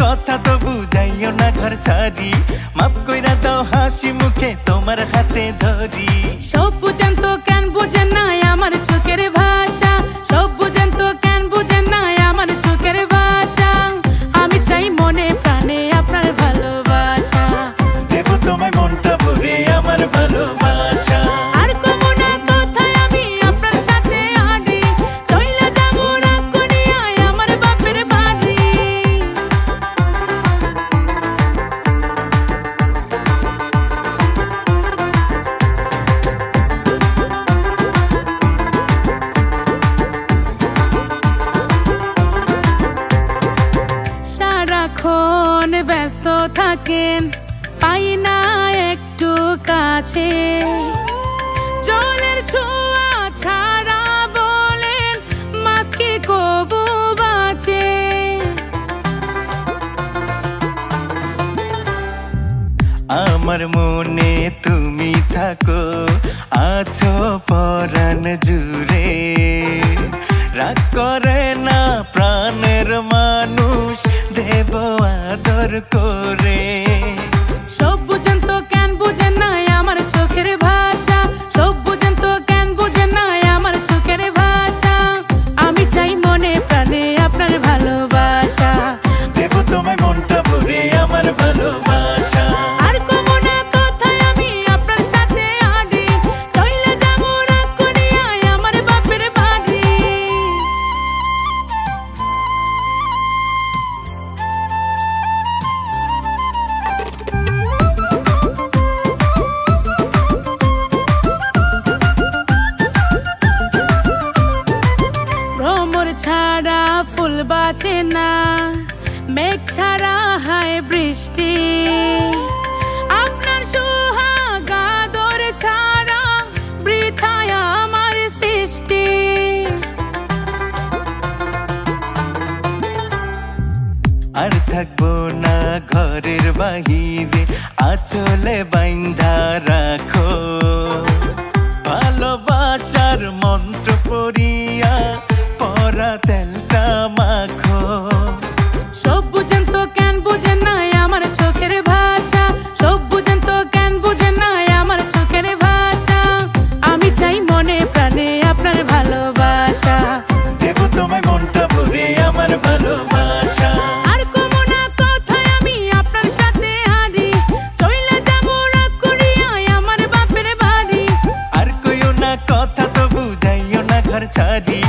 কথা তো বুঝাইও না ঘর ছাড়ি। মাপ কইরা দাও হাসি মুখে তোমার হাতে ধরি। সব সারাক্ষণ ব্যস্ত থাকেন, পাই না একটু কাছে। জলের ছোঁয়া ছাড়া বলেন, মাছ কি কবু বাঁচে? আমার মনে তুমি থাকো, আছো পরাণ জুড়ে আদর করে। সব বুঝেন তো কেন বুঝেন না আমার চোখের ভাষা? সব বুঝেন তো কেন বুঝেন না আমার চোখের ভাষা? আমি চাই মনে প্রাণে আপনার ভালোবাসা। দেব তোমায় মনটা ভরে আমার ভালোবাসা। বাঁচে না। মেঘ ছাড়া হায় বৃষ্টি। আপনার সুহাগাদর ছাড়া বৃথায় আমার সৃষ্টি। আর থাকব না ঘরের বাহিরে, আচলে বাইন্ধা রাখো। ভালোবাসার মন্ত্র পড়িয়া পরা তেলটা মাখো সব বুঝেন তো কেন বুঝেন না আমার চোখের ভাষা? সব বুঝেন তো কেন বুঝেন না আমার চোখের ভাষা? আমি চাই মনে প্রাণে আপনার ভালোবাসা। দেব তোমায় মনটা ভরে আমার ভালোবাসা। আর কমো না আমি আপনার সাথে হারি চইলা যাব রাগ আমার বাপের বাড়ি। আর কইও না কথা তো বুঝাইও না ঘর ছাড়ি।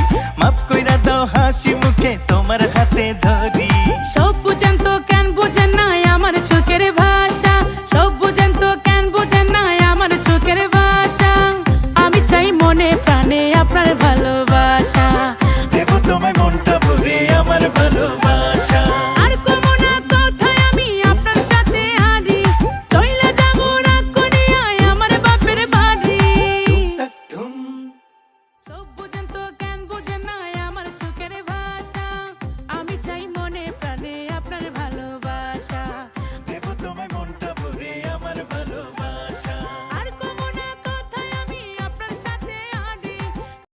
প্রাণে আপনার